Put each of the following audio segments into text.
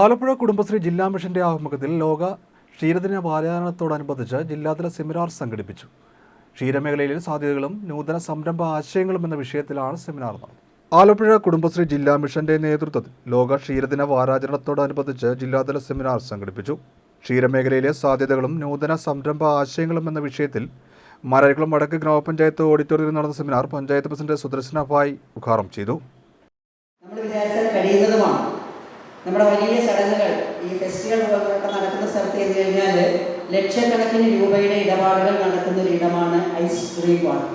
ആലപ്പുഴ കുടുംബശ്രീ ജില്ലാ മിഷന്റെ ആഭിമുഖ്യത്തിൽ ലോക ക്ഷീരദിന വാരാചരണത്തോടനുബന്ധിച്ച് ജില്ലാതല സെമിനാർ സംഘടിപ്പിച്ചു. ക്ഷീരമേഖലയിലെ സാധ്യതകളും നൂതന സംരംഭ ആശയങ്ങളും എന്ന വിഷയത്തിലാണ് സെമിനാർ നടന്നത്. ആലപ്പുഴ കുടുംബശ്രീ ജില്ലാ മിഷന്റെ നേതൃത്വത്തിൽ ലോക ക്ഷീരദിന വാരാചരണത്തോടനുബന്ധിച്ച് ജില്ലാതല സെമിനാർ സംഘടിപ്പിച്ചു. ക്ഷീരമേഖലയിലെ സാധ്യതകളും നൂതന സംരംഭ ആശയങ്ങളും എന്ന വിഷയത്തിൽ മരകുളം വടക്ക് ഗ്രാമപഞ്ചായത്ത് ഓഡിറ്റോറിയത്തിൽ നടന്ന സെമിനാർ പഞ്ചായത്ത് പ്രസിഡന്റ് സുദർശന ഭായ് ഉദ്ഘാടനം ചെയ്തു. നമ്മൾ വിചാരിച്ചാൽ കഴിയുന്നതുമാണ് നമ്മുടെ വലിയ ചടങ്ങുകൾ ഈ ഫെസ്റ്റിവൽ പോലൊക്കെ നടക്കുന്ന സ്ഥലത്ത് ചെയ്ത് കഴിഞ്ഞാൽ ലക്ഷക്കണക്കിന് രൂപയുടെ ഇടപാടുകൾ നടക്കുന്ന ഒരു ഇടമാണ് ഐസ്ക്രീം പാർക്ക്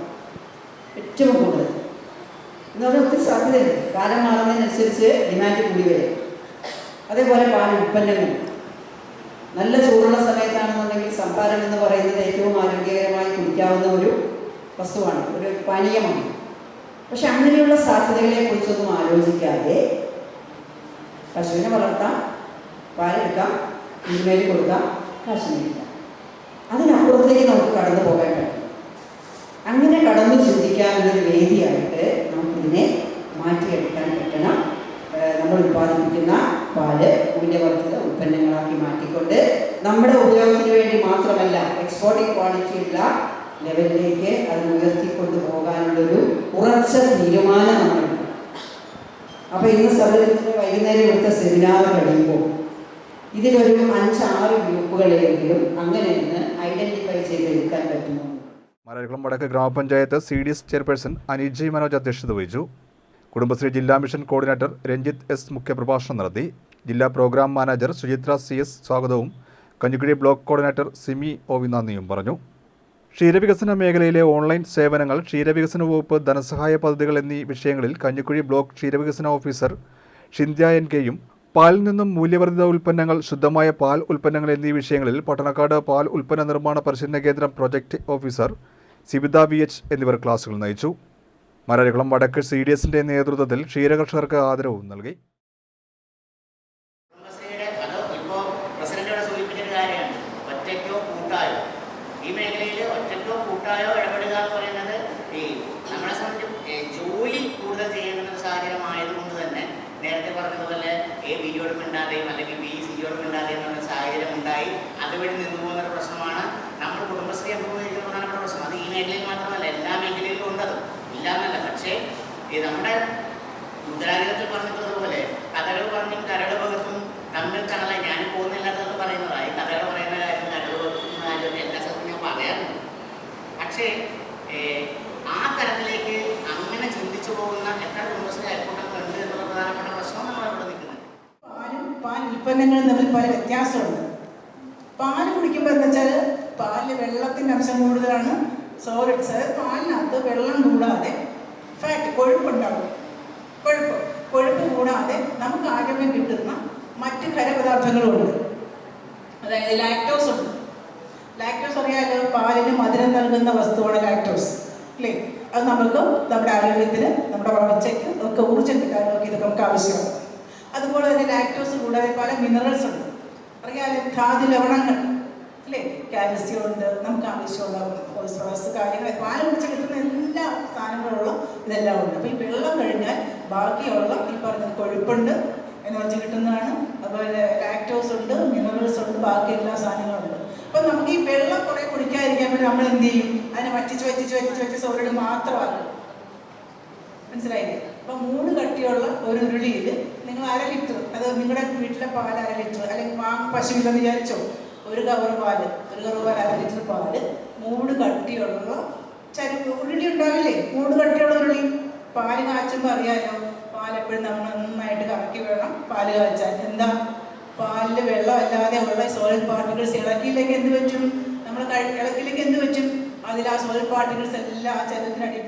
ഏറ്റവും കൂടുതൽ. എന്ന് പറഞ്ഞാൽ ഒത്തിരി സാധ്യതയുണ്ട്. കാലം മാറുന്നതിനനുസരിച്ച് ഡിമാൻഡ് കൂടി വരും. അതേപോലെ പാൽ ഉൽപ്പന്നങ്ങൾ. നല്ല ചൂടുള്ള സമയത്താണെന്നുണ്ടെങ്കിൽ സംഭാരം എന്ന് പറയുന്നത് ഏറ്റവും ആരോഗ്യകരമായി കുടിക്കാവുന്ന ഒരു വസ്തുവാണ്. ഒരു പാനീയമാണ്. പക്ഷെ അങ്ങനെയുള്ള സാധ്യതകളെ കുറിച്ചൊന്നും ആലോചിക്കാതെ പശുവിനെ വളർത്താം പാലെടുക്കാം ഇമെയിൽ കൊടുക്കാം കാശ് മേടിക്കാം അതിനപ്പുറത്തേക്ക് നമുക്ക് കടന്നു പോകാൻ കഴിയും. അങ്ങനെ കടന്നു ചിന്തിക്കാനുള്ളൊരു വേദിയായിട്ട് നമുക്കിതിനെ മാറ്റിയെടുക്കാൻ പറ്റണം. നമ്മൾ ഉൽപ്പാദിപ്പിക്കുന്ന പാൽ മൂല്യവർദ്ധിത ഉൽപ്പന്നങ്ങളാക്കി മാറ്റിക്കൊണ്ട് നമ്മുടെ ഉപയോഗത്തിന് വേണ്ടി മാത്രമല്ല എക്സ്പോർട്ടിംഗ് ക്വാളിറ്റിയുള്ള ലെവലിലേക്ക് അത് ഉയർത്തിക്കൊണ്ടു പോകാനുള്ളൊരു ഉറച്ച തീരുമാനം നമ്മളുണ്ട് അപ്പോൾ ഇന്ന് സൗകര്യത്തിന് വൈകുന്നേരം ഇവിടുത്തെ സെമിനാർ കഴിയുമ്പോൾ ഇതിലൊരു അഞ്ചാറ് ഗ്രൂപ്പുകളെങ്കിലും അങ്ങനെ നിന്ന് ഐഡന്റിഫൈ ചെയ്തെടുക്കാൻ പറ്റുമോ? മലയാളം വടക്ക് ഗ്രാമപഞ്ചായത്ത് C D S chairperson Aniji Manoj അധ്യക്ഷത വഹിച്ചു. കുടുംബശ്രീ ജില്ലാ മിഷൻ കോർഡിനേറ്റർ രഞ്ജിത്ത് എസ് മുഖ്യപ്രഭാഷണം നടത്തി. ജില്ലാ program manager Suchitra C S സ്വാഗതവും Kanjikuzhi block coordinator Simi O നന്ദിയും പറഞ്ഞു. ക്ഷീരവികസന മേഖലയിലെ ഓൺലൈൻ സേവനങ്ങൾ ക്ഷീരവികസന വകുപ്പ് ധനസഹായ പദ്ധതികൾ എന്നീ വിഷയങ്ങളിൽ കഞ്ഞിക്കുഴി ബ്ലോക്ക് ക്ഷീരവികസന ഓഫീസർ ഷിന്ധ്യ എൻ കെയും പാലിൽ നിന്നും മൂല്യവർദ്ധിത ഉൽപ്പന്നങ്ങൾ ശുദ്ധമായ പാൽ ഉൽപ്പന്നങ്ങൾ എന്നീ വിഷയങ്ങളിൽ പട്ടണക്കാട് പാൽ ഉൽപ്പന്ന നിർമ്മാണ പരിശീലന കേന്ദ്രം project officer Sibitha V H എന്നിവർ ക്ലാസുകൾ നയിച്ചു. മരകുളം വടക്ക് സി ഡി എസിന്റെ നേതൃത്വത്തിൽ ക്ഷീരകർഷകർക്ക് ആദരവും നൽകി കുടുംബശ്രീയുടെ അത് ഇപ്പോൾ പ്രസിഡന്റ് ഇവിടെ സൂചിപ്പിച്ചൊരു കാര്യമാണ് ഒറ്റയ്ക്കോ കൂട്ടായോ ഈ മേഖലയിൽ ഒറ്റക്കോ കൂട്ടായോ ഇടപെടുക എന്ന് പറയുന്നത് ഈ നമ്മളെ സംബന്ധിച്ച് ജോലി കൂടുതൽ ചെയ്യേണ്ട ഒരു സാഹചര്യം ആയതുകൊണ്ട് തന്നെ നേരത്തെ പറഞ്ഞതുപോലെ എ ബിയോട് മിണ്ടാതെയും അല്ലെങ്കിൽ ബി സിയോട് മിണ്ടാതെയും എന്നുള്ള സാഹചര്യം ഉണ്ടായി. അതുവഴി നിന്നു പോകുന്ന ഒരു പ്രശ്നമാണ്. നമ്മൾ കുടുംബശ്രീ അഭിമുഖീകരിക്കുന്ന പ്രശ്നം. അത് ഈ മേഖലയിൽ മാത്രമല്ല എല്ലാ മേഖലയിലും ഉണ്ടത് ഇല്ലാന്നല്ല. പക്ഷേ നമ്മുടെ മുദ്രാഗ്രഹത്തിൽ പറഞ്ഞിട്ടുള്ളതുപോലെ കഥകൾ പറഞ്ഞും കരട് പകർത്തും തമ്മിൽ കണല ഞാൻ പോകുന്നില്ലാത്തതെന്ന് പറയുന്നതായി കഥകൾ പറയുന്ന കാര്യം കരട് പകർത്തുന്ന കാര്യം എല്ലാ സ്ഥലത്തും ഞാൻ പറയാറുണ്ട് പക്ഷേ ഏഹ്, ആ തരത്തിലേക്ക് അങ്ങനെ ചിന്തിച്ചു പോകുന്ന എത്ര കുടുംബശ്രീ അയൽക്കൂട്ടങ്ങളുണ്ട് എന്നുള്ള പ്രധാനപ്പെട്ട പ്രശ്നം നമ്മൾ ഇവിടെ നിൽക്കുന്നത് പാലും പാൽ ഉൽപ്പന്നങ്ങളും തമ്മിൽ പല വ്യത്യാസമുണ്ട്. പാൽ കുടിക്കുമ്പോൾ എന്താ വെച്ചാൽ പാലിൽ വെള്ളത്തിന്റെ അംശം കൂടുതലാണ്. സോളിഡ്സ് പാലിനകത്ത് വെള്ളം കൂടാതെ ഫാറ്റ് കൊഴുപ്പുണ്ടാവും. കൊഴുപ്പ് കൊഴുപ്പ് കൂടാതെ നമുക്ക് ആരോഗ്യം കിട്ടുന്ന മറ്റ് ഖരപദാർത്ഥങ്ങളുമുണ്ട് അതായത് ലാക്ടോസ് ഉണ്ട്. ലാക്ടോസ് അറിയാലോ? പാലിന് മധുരം നൽകുന്ന വസ്തുവാണ് ലാക്ടോസ് അല്ലേ? അത് നമുക്ക് നമ്മുടെ ആരോഗ്യത്തിന് നമ്മുടെ വളർച്ചയ്ക്ക് ഒക്കെ ഊർജം കിട്ടാനൊക്കെ ഇതൊക്കെ നമുക്ക് ആവശ്യമാണ്. അതുപോലെ തന്നെ ലാക്ടോസ് കൂടാതെ പല മിനറൽസ് ഉണ്ട്. അറിയാലോ ധാതു ലവണങ്ങൾ അല്ലേ? കാൽസ്യം ഉണ്ട് നമുക്ക് ആവശ്യമുള്ള ഫോസ്ഫറസ് കാര്യങ്ങൾ പാൽ കുടിച്ച് കിട്ടുന്ന എല്ലാ സാധനങ്ങളുള്ള ഇതെല്ലാം ഉണ്ട്. അപ്പോൾ ഈ വെള്ളം കഴിഞ്ഞാൽ ബാക്കിയുള്ള ഈ പറഞ്ഞ കൊഴുപ്പുണ്ട് എനർജി കിട്ടുന്നതാണ്. അതുപോലെ ലാക്ടോസ് ഉണ്ട് മിനറൽസ് ഉണ്ട് ബാക്കി എല്ലാ സാധനങ്ങളും ഉണ്ട്. അപ്പം നമുക്ക് ഈ വെള്ളം കുറേ കുടിക്കാതിരിക്കാൻ വേണ്ടി നമ്മൾ എന്ത് ചെയ്യും? അതിനെ വറ്റിച്ച് വറ്റിച്ച് വറ്റിച്ച് വറ്റിച്ച് സോറിഡ് മാത്രമാക്കും. മനസ്സിലായില്ലേ? അപ്പം മൂന്ന് കട്ടിയുള്ള ഒരു ഉരുളിയിൽ നിങ്ങൾ അര ലിറ്റർ അത് നിങ്ങളുടെ വീട്ടിലെ പാൽ അര ലിറ്റർ അല്ലെങ്കിൽ വാങ്ങ പശുവില്ലെന്ന് വിചാരിച്ചോ ഒരു കവർ പാൽ ഒരു കവർ പാൽ അര ലിറ്റർ പാൽ മൂട് കട്ടിയുള്ള ചരി ഉരുളി ഉണ്ടാവില്ലേ? മൂട് കട്ടിയുള്ള ഉരുളി. പാൽ കാച്ചുമ്പോൾ പാൽ എപ്പോഴും നമ്മൾ നന്നായിട്ട് കറക്കി വേണം പാൽ കാച്ചാൻ. എന്താ? പാലിൽ വെള്ളമല്ലാതെ ഉള്ള സോളിഡ് പാർട്ടിക്കിൾസ് ഇളക്കിയില്ലെങ്കിൽ എന്ത് വെച്ചും? നമ്മൾ ഇളക്കിയില്ലെങ്കിൽ എന്ത് പറ്റും അതിൽ ആ സോളിഡ് പാർട്ടിക്കിൾസ് എല്ലാം ആ ചരത്തിനടി